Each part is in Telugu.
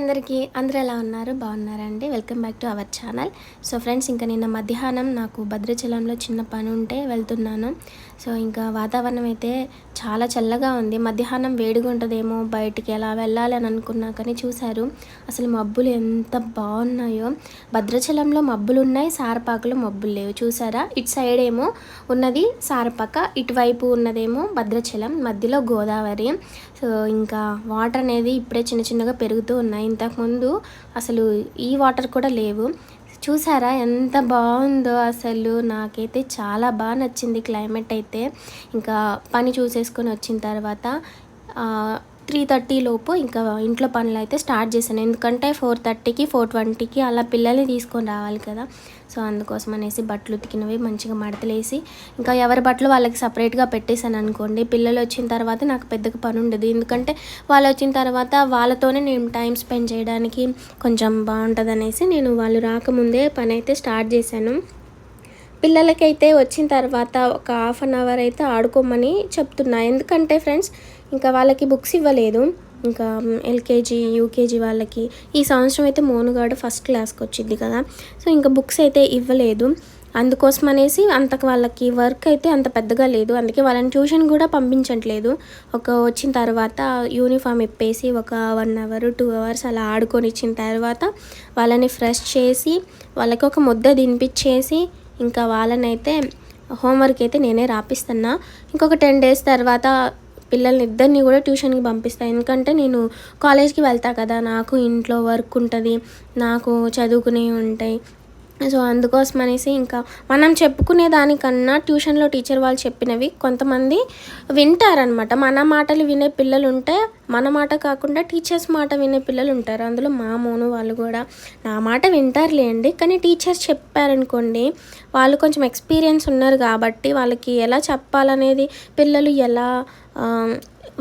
అందరికీ అందరూ ఎలా ఉన్నారు? బాగున్నారండి. Welcome back to our channel. So friends ఇంకా నిన్న మధ్యాహ్నం నాకు భద్రాచలంలో చిన్న పని ఉంటే వెళ్తున్నాను. సో ఇంకా వాతావరణం అయితే చాలా చల్లగా ఉంది. మధ్యాహ్నం వేడిగా ఉంటుందేమో బయటికి ఎలా వెళ్ళాలి అని అనుకున్నా కానీ చూశారు. అసలు మబ్బులు ఎంత బాగున్నాయో. భద్రాచలంలో మబ్బులు ఉన్నాయి సారపాకలో మబ్బులు లేవు. చూసారా ఇటు సైడ్ ఏమో ఉన్నది సారపాక ఇటువైపు ఉన్నదేమో భద్రాచలం మధ్యలో గోదావరి. సో ఇంకా వాటర్ అనేది ఇప్పుడే చిన్న చిన్నగా పెరుగుతూ ఉన్నాయి. ఇంతకుముందు అసలు ఈ వాటర్ కూడా లేవు. చూసారా ఎంత బాగుందో అసలు. నాకైతే చాలా బాగా నచ్చింది క్లైమేట్ అయితే. ఇంకా పని చూసేసుకొని వచ్చిన తర్వాత త్రీ థర్టీ లోపు ఇంకా ఇంట్లో పనులు అయితే స్టార్ట్ చేశాను. ఎందుకంటే ఫోర్ థర్టీకి ఫోర్ ట్వంటీకి అలా పిల్లల్ని తీసుకొని రావాలి కదా. సో అందుకోసం అనేసి బట్టలు ఉతికినవి మంచిగా మడతలేసి ఇంకా ఎవరి బట్టలు వాళ్ళకి సపరేట్గా పెట్టేశాను అనుకోండి. పిల్లలు వచ్చిన తర్వాత నాకు పెద్దగా పని ఉండదు. ఎందుకంటే వాళ్ళు వచ్చిన తర్వాత వాళ్ళతోనే నేను టైం స్పెండ్ చేయడానికి కొంచెం బాగుంటుంది అనేసి నేను వాళ్ళు రాకముందే పని అయితే స్టార్ట్ చేశాను. పిల్లలకైతే వచ్చిన తర్వాత ఒక హాఫ్ అన్ అవర్ అయితే ఆడుకోమని చెప్తున్నా. ఎందుకంటే ఫ్రెండ్స్ ఇంకా వాళ్ళకి బుక్స్ ఇవ్వలేదు. ఇంకా ఎల్కేజీ యూకేజీ వాళ్ళకి. ఈ సంవత్సరం అయితే మోనుగాడు ఫస్ట్ క్లాస్కి వచ్చింది కదా. సో ఇంకా బుక్స్ అయితే ఇవ్వలేదు. అందుకోసం అనేసి అంత వాళ్ళకి వర్క్ అయితే అంత పెద్దగా లేదు. అందుకే వాళ్ళని ట్యూషన్ కూడా పంపించట్లేదు. ఒక వచ్చిన తర్వాత యూనిఫామ్ ఇప్పేసి ఒక వన్ అవర్ టూ అవర్స్ అలా ఆడుకొని ఇచ్చిన తర్వాత వాళ్ళని ఫ్రెష్ చేసి వాళ్ళకి ఒక ముద్ద తినిపించేసి ఇంకా వాళ్ళనైతే హోంవర్క్ అయితే నేనే రాపిస్తున్నా. ఇంకొక టెన్ డేస్ తర్వాత పిల్లల్ని ఇద్దరిని కూడా ట్యూషన్కి పంపిస్తాను ఎందుకంటే నేను కాలేజ్కి వెళ్తా కదా నాకు ఇంట్లో వర్క్ ఉంటుంది నాకు చదువుకునేవి ఉంటాయి. సో అందుకోసం అనేసి ఇంకా మనం చెప్పుకునే దానికన్నా ట్యూషన్లో టీచర్ వాళ్ళు చెప్పినవి కొంతమంది వింటారనమాట మన మాటలు వినే పిల్లలు ఉంటే మన మాట కాకుండా టీచర్స్ మాట వినే పిల్లలు ఉంటారు అందులో మా మోను వాళ్ళు కూడా నా మాట వింటారులేండి కానీ టీచర్స్ చెప్పారనుకోండి వాళ్ళు కొంచెం ఎక్స్పీరియన్స్ ఉన్నారు కాబట్టి వాళ్ళకి ఎలా చెప్పాలనేది పిల్లలు ఎలా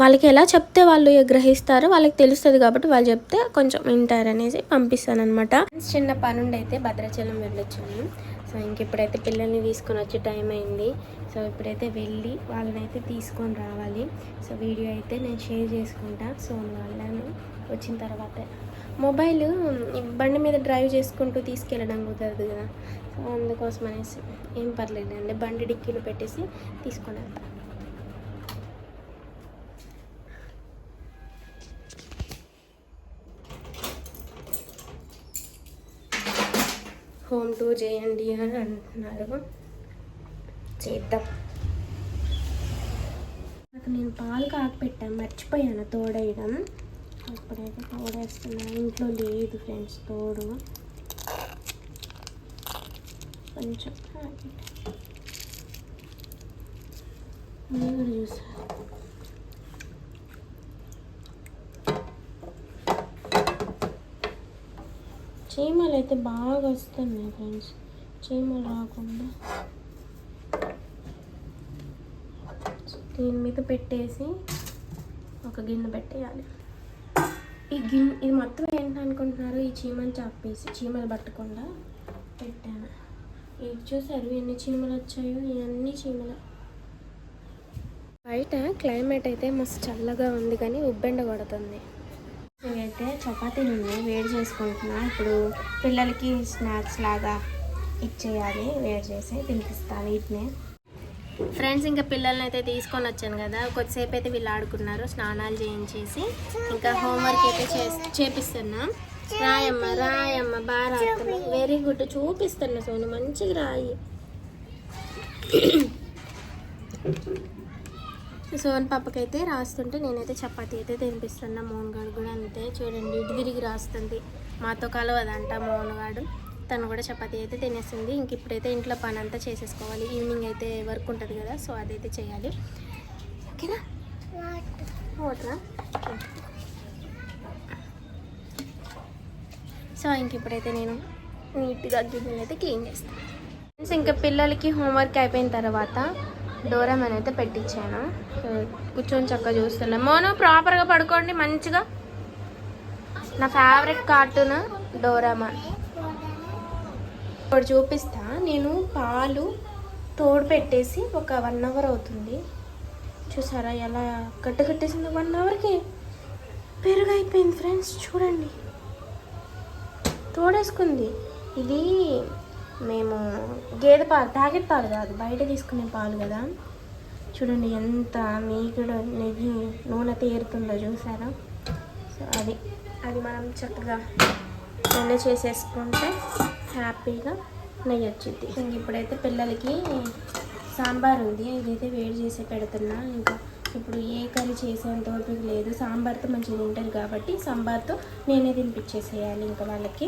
వాళ్ళకి ఎలా చెప్తే వాళ్ళు గ్రహిస్తారో వాళ్ళకి తెలుస్తుంది కాబట్టి వాళ్ళు చెప్తే కొంచెం వింటారు అనేసి పంపిస్తాను అనమాట చిన్న పనుండి అయితే భద్రాచలం వెళ్ళొచ్చాను సో ఇంక ఇప్పుడైతే పిల్లల్ని తీసుకొని వచ్చే టైం అయింది. సో ఇప్పుడైతే వెళ్ళి వాళ్ళని అయితే తీసుకొని రావాలి. సో వీడియో అయితే నేను షేర్ చేసుకుంటా. సో వాళ్ళను వచ్చిన తర్వాత మొబైల్ బండి మీద డ్రైవ్ చేసుకుంటూ తీసుకెళ్ళడం కుదరదు కదా. సో అందుకోసం అనేసి ఏం పర్లేదు అండి. బండి డిక్కీలు పెట్టేసి తీసుకొని వెళ్తాను హోమ్ టూర్ చేయండి అని అంటున్నారు. చేద్దాం. నాకు నేను పాలు కాకపెట్టాను మర్చిపోయాను తోడేయడం. ఇప్పుడైతే తోడేస్తున్నా. ఇంట్లో లేదు ఫ్రెండ్స్ తోడు. కొంచెం చూసారు? చీమలు అయితే బాగా వస్తున్నాయి ఫ్రెండ్స్ చీమలు రాకుండా. దీని మీద పెట్టేసి ఒక గిన్నె పెట్టేయాలి. ఈ గిన్నె ఇది మొత్తం ఏంటనుకుంటున్నారు ఈ చీమని చాపేసి చీమలు పట్టకుండా పెట్టాను. ఇది చూసారు? ఎన్ని చీమలు వచ్చాయో? ఇవన్నీ చీమలు. బయట క్లైమేట్ అయితే మస్తు చల్లగా ఉంది కానీ ఉబ్బెండ కొడుతుంది. అయితే చపాతీలు ఉన్నాయి వేడి చేసుకుంటున్నా. ఇప్పుడు పిల్లలకి స్నాక్స్ లాగా ఇచ్చేయాలి. వేడి చేసి తినిపిస్తాను వీటిని ఫ్రెండ్స్ ఇంకా పిల్లల్ని అయితే తీసుకొని వచ్చాను కదా. కొద్దిసేపు అయితే వీళ్ళు ఆడుకున్నారు. స్నానాలు చేయించేసి ఇంకా హోంవర్క్ అయితే చేసి చేపిస్తున్నా. రాయమ్మ రాయమ్మ బాగా రాస్తున్నా. Very good. చూపిస్తున్నా సోను. మంచిగా రాయి. సోన్ పాపకైతే రాస్తుంటే నేనైతే చపాతి అయితే తినిపిస్తున్నా. మోహన్గాడు కూడా అంతే. చూడండి ఇటు తిరిగి రాస్తుంది. మాతో కలవదంట మోహన్గాడు తను కూడా చపాతి అయితే తినేస్తుంది ఇంక ఇప్పుడైతే ఇంట్లో పని అంతా చేసేసుకోవాలి. ఈవినింగ్ అయితే వర్క్ ఉంటుంది కదా సో అదైతే చేయాలి. ఓకేనా? ఓటరా సో ఇంక ఇప్పుడైతే నేను నీట్గా గిన్నెలు అయితే క్లీన్ చేస్తాను. ఇంకా పిల్లలకి హోంవర్క్ అయిపోయిన తర్వాత డోరామెన్ అయితే పెట్టించాను. కూర్చొని చక్కగా చూస్తున్నాను. మోను ప్రాపర్గా పడుకోండి మంచిగా. నా ఫేవరెట్ కార్టూన్ డోరామాన్ ఇప్పుడు చూపిస్తా. నేను పాలు తోడు పెట్టేసి ఒక వన్ అవర్ అవుతుంది. చూసారా ఎలా గట్టు కట్టేసింది వన్ అవర్కి పెరుగు అయిపోయింది ఫ్రెండ్స్ చూడండి. తోడేసుకుంది. ఇది మేము గేదె పాలు ప్యాకెట్ పాలు కాదు బయట తీసుకునే పాలు కదా. చూడండి ఎంత మీకుడు నెయ్యి నూనె తీరుతుందో చూసారా? సో అది అది మనం చక్కగా నూనె చేసేసుకుంటే హ్యాపీగా నెయ్యి వచ్చింది ఇంక ఇప్పుడైతే పిల్లలకి సాంబార్ ఉంది ఇదైతే వేడి చేసి పెడుతున్నా. ఇంకా ఇప్పుడు ఏ కర్రీ చేసేంత ఓపిక లేదు సాంబార్తో మంచిగా తింటారు కాబట్టి సాంబార్తో నేనే తినిపించేసేయాలి ఇంకా వాళ్ళకి.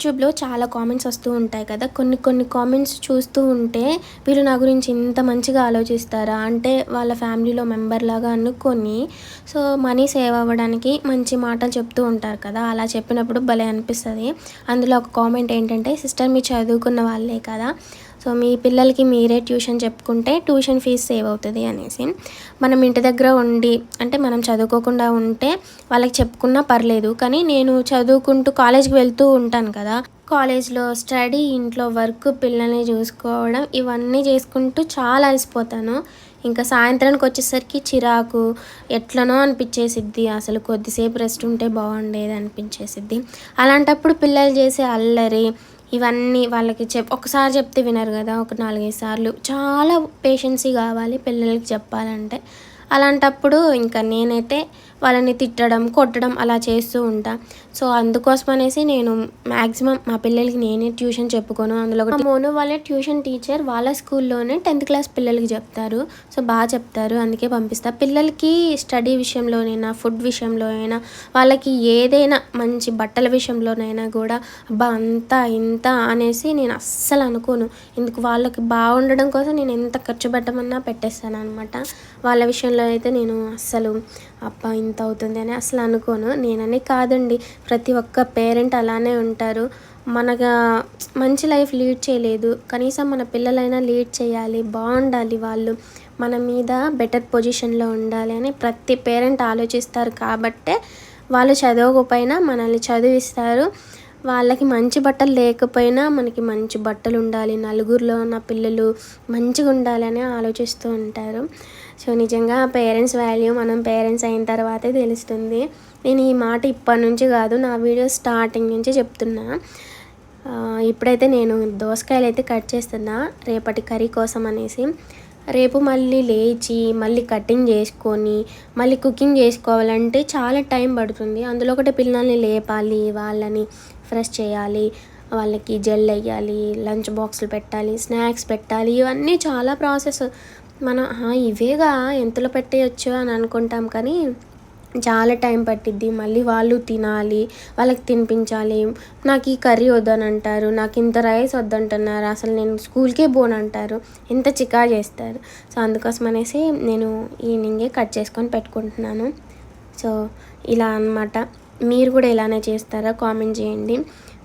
యూట్యూబ్లో చాలా కామెంట్స్ వస్తూ ఉంటాయి కదా. కొన్ని కొన్ని కామెంట్స్ చూస్తూ ఉంటే వీళ్ళు నా గురించి ఇంత మంచిగా ఆలోచిస్తారా? అంటే వాళ్ళ ఫ్యామిలీలో మెంబర్ లాగా అనుకొని సో మనీ సేవ్ అవ్వడానికి మంచి మాటలు చెప్తూ ఉంటారు కదా. అలా చెప్పినప్పుడు భలే అనిపిస్తుంది. అందులో ఒక కామెంట్ ఏంటంటే సిస్టర్ మీరు చదువుకున్న వాళ్ళే కదా. సో మీ పిల్లలకి మీరే ట్యూషన్ చెప్పుకుంటే ట్యూషన్ ఫీజు సేవ్ అవుతుంది అనేసి. మనం ఇంటి దగ్గర ఉండి అంటే మనం చదువుకోకుండా ఉంటే వాళ్ళకి చెప్పుకున్నా పర్లేదు కానీ నేను చదువుకుంటూ కాలేజ్కి వెళ్తూ ఉంటాను కదా. కాలేజ్లో స్టడీ ఇంట్లో వర్క్ పిల్లల్ని చూసుకోవడం ఇవన్నీ చేసుకుంటూ చాలా అలసిపోతాను. ఇంకా సాయంత్రానికి వచ్చేసరికి చిరాకు ఎట్లనో అనిపించేసిద్ది. అసలు కొద్దిసేపు రెస్ట్ ఉంటే బాగుండేది అనిపించేసిద్ది. అలాంటప్పుడు పిల్లలు చేసే అల్లరి ఇవన్నీ వాళ్ళకి చెప్ ఒకసారి చెప్తే వినరు కదా ఒక నాలుగైదు సార్లు. చాలా పేషెన్సీ కావాలి పిల్లలకి చెప్పాలంటే. అలాంటప్పుడు ఇంకా నేనైతే వాళ్ళని తిట్టడం కొట్టడం అలా చేస్తూ ఉంటా. సో అందుకోసం అనేసి నేను మ్యాక్సిమం మా పిల్లలకి నేనే ట్యూషన్ చెప్పుకోను. అందులో కూడా మోను వాళ్ళ ట్యూషన్ టీచర్ వాళ్ళ స్కూల్లోనే టెన్త్ క్లాస్ పిల్లలకి చెప్తారు. సో బాగా చెప్తారు. అందుకే పంపిస్తా. పిల్లలకి స్టడీ విషయంలోనైనా ఫుడ్ విషయంలో అయినా వాళ్ళకి ఏదైనా మంచి బట్టల విషయంలోనైనా కూడా అబ్బా అంత ఇంత అనేసి నేను అస్సలు అనుకోను. ఎందుకు? వాళ్ళకి బాగుండడం కోసం నేను ఎంత ఖర్చు పెట్టమన్నా పెట్టేస్తాను అనమాట వాళ్ళ విషయంలో అయితే నేను అస్సలు అబ్బా ఇంత అవుతుంది అని అసలు అనుకోను. నేనని కాదండి. ప్రతి ఒక్క పేరెంట్ అలానే ఉంటారు. మనగా మంచి లైఫ్ లీడ్ చేయలేదు. కనీసం మన పిల్లలైనా లీడ్ చేయాలి బాగుండాలి వాళ్ళు. మన మీద బెటర్ పొజిషన్లో ఉండాలి అని ప్రతి పేరెంట్ ఆలోచిస్తారు కాబట్టే వాళ్ళు చదవకపోయినా మనల్ని చదివిస్తారు. వాళ్ళకి మంచి బట్టలు లేకపోయినా మనకి మంచి బట్టలు ఉండాలి. నలుగురిలో ఉన్న పిల్లలు మంచిగా ఉండాలని ఆలోచిస్తూ ఉంటారు. సో నిజంగా పేరెంట్స్ వాల్యూ మనం పేరెంట్స్ అయిన తర్వాతే తెలుస్తుంది. నేను ఈ మాట ఇప్పటి నుంచి కాదు నా వీడియో స్టార్టింగ్ నుంచి చెప్తున్నా. ఇప్పుడైతే నేను దోసకాయలు అయితే కట్ చేస్తున్నా రేపటి కర్రీ కోసం అనేసి. రేపు మళ్ళీ లేచి మళ్ళీ కటింగ్ చేసుకొని మళ్ళీ కుకింగ్ చేసుకోవాలంటే చాలా టైం పడుతుంది. అందులో ఒకటి పిల్లల్ని లేపాలి వాళ్ళని ఫ్రెష్ చేయాలి వాళ్ళకి జెల్ వేయాలి లంచ్ బాక్సులు పెట్టాలి స్నాక్స్ పెట్టాలి ఇవన్నీ చాలా ప్రాసెస్ మనం ఇవేగా ఎంతలో పెట్టేయచ్చు? అని అనుకుంటాం కానీ చాలా టైం పట్టిద్ది. మళ్ళీ వాళ్ళు తినాలి వాళ్ళకి తినిపించాలి. నాకు ఈ కర్రీ వద్దని అంటారు. నాకు ఇంత రైస్ వద్దంటున్నారు అసలు నేను స్కూల్కే పోను అంటారు. ఎంత చికా చేస్తారు సో అందుకోసం అనేసి నేను ఈవినింగే కట్ చేసుకొని పెట్టుకుంటున్నాను. సో ఇలా అన్నమాట. మీరు కూడా ఇలానే చేస్తారా? కామెంట్ చేయండి.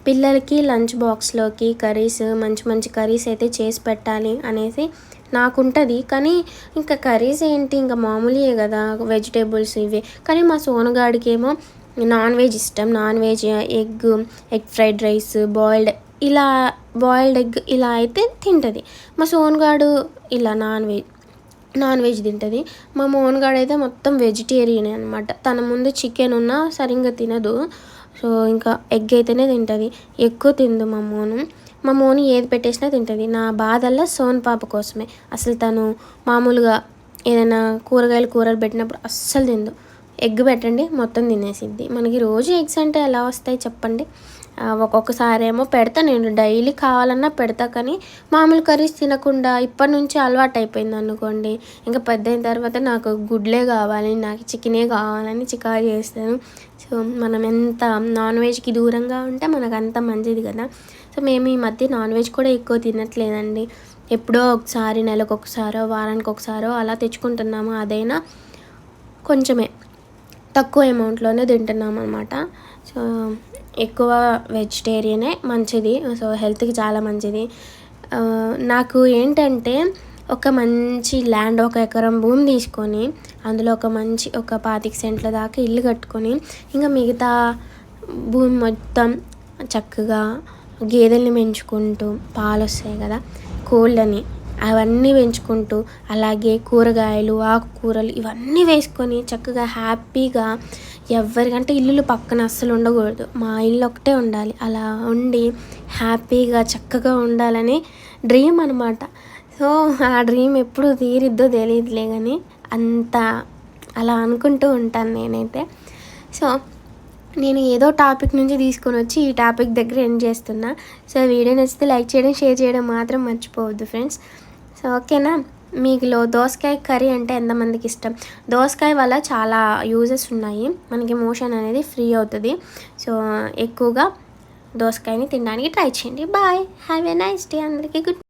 పిల్లలకి లంచ్ బాక్స్లోకి కర్రీస్ మంచి మంచి కర్రీస్ అయితే చేసి పెట్టాలి అనేసి నాకుంటుంది కానీ ఇంకా కర్రీస్ ఏంటి? ఇంకా మామూలే కదా వెజిటేబుల్స్ ఇవే. కానీ మా సోనగాడికి ఏమో నాన్ వెజ్ ఇష్టం. Non veg egg egg fried rice boiled ఇలా బాయిల్డ్ ఎగ్ ఇలా అయితే తింటుంది. మా సోన్గాడు ఇలా నాన్ వెజ్ నాన్ వెజ్ తింటుంది. మా మోన్గాడు అయితే మొత్తం వెజిటేరియన్ అనమాట తన ముందు చికెన్ ఉన్నా సరిగ్గా తినదు. సో ఇంకా ఎగ్ అయితేనే తింటుంది. ఎక్కువ తిందు మా మోను. మా మోని ఏది పెట్టేసినా తింటుంది. నా బాధల్లా సోన్ పాప కోసమే. అసలు తను మామూలుగా ఏదైనా కూరగాయలు కూరలు పెట్టినప్పుడు అస్సలు తిందు ఎగ్ పెట్టండి మొత్తం తినేసిద్ది. మనకి రోజు ఎగ్స్ అంటే ఎలా వస్తాయి చెప్పండి? ఒక్కొక్కసారి ఏమో పెడతా నేను. డైలీ కావాలన్నా పెడతా కానీ మామూలు కర్రీస్ తినకుండా ఇప్పటి నుంచి అలవాటు అయిపోయింది అనుకోండి. ఇంకా పెద్ద అయిన తర్వాత నాకు గుడ్లే కావాలి నాకు చికెనే కావాలని చికా చేస్తాను. సో మనం ఎంత నాన్ వెజ్కి దూరంగా ఉంటే మనకు అంత మంచిది కదా. సో మేము ఈ మధ్య నాన్ వెజ్ కూడా ఎక్కువ తినట్లేదండి. ఎప్పుడో ఒకసారి నెలకు ఒకసారో వారానికి ఒకసారో అలా తెచ్చుకుంటున్నాము. అదైనా కొంచెమే తక్కువ అమౌంట్లోనే తింటున్నాం అనమాట సో ఎక్కువ వెజిటేరియనే మంచిది. సో హెల్త్కి చాలా మంచిది. నాకు ఏంటంటే ఒక మంచి ల్యాండ్ ఒక ఎకరం భూమి తీసుకొని అందులో ఒక మంచి ఒక పాతిక సెంట్ల దాకా ఇల్లు కట్టుకొని ఇంకా మిగతా భూమి మొత్తం చక్కగా గేదెల్ని పెంచుకుంటూ పాలు వస్తాయి కదా కోళ్ళని అవన్నీ పెంచుకుంటూ అలాగే కూరగాయలు ఆకుకూరలు ఇవన్నీ వేసుకొని చక్కగా హ్యాపీగా ఎవరికంటే ఇల్లులు పక్కన అస్సలు ఉండకూడదు. మా ఇల్లు ఒకటే ఉండాలి. అలా ఉండి హ్యాపీగా చక్కగా ఉండాలని డ్రీమ్ అనమాట సో ఆ డ్రీమ్ ఎప్పుడు తీరిద్దో తెలియదులే కానీ అంత అలా అనుకుంటూ ఉంటాను నేనైతే. సో నేను ఏదో టాపిక్ నుంచి తీసుకొని వచ్చి ఈ టాపిక్ దగ్గర ఎండ్ చేస్తున్నా. సో వీడియో నచ్చితే లైక్ చేయడం షేర్ చేయడం మాత్రం మర్చిపోవద్దు ఫ్రెండ్స్. సో ఓకేనా? మీకులో దోసకాయ కర్రీ అంటే ఎంతమందికి ఇష్టం? దోసకాయ వల్ల చాలా యూజెస్ ఉన్నాయి. మనకి మోషన్ అనేది ఫ్రీ అవుతుంది. సో ఎక్కువగా దోసకాయని తినడానికి ట్రై చేయండి. Bye. Have a nice day అందరికీ. గుడ్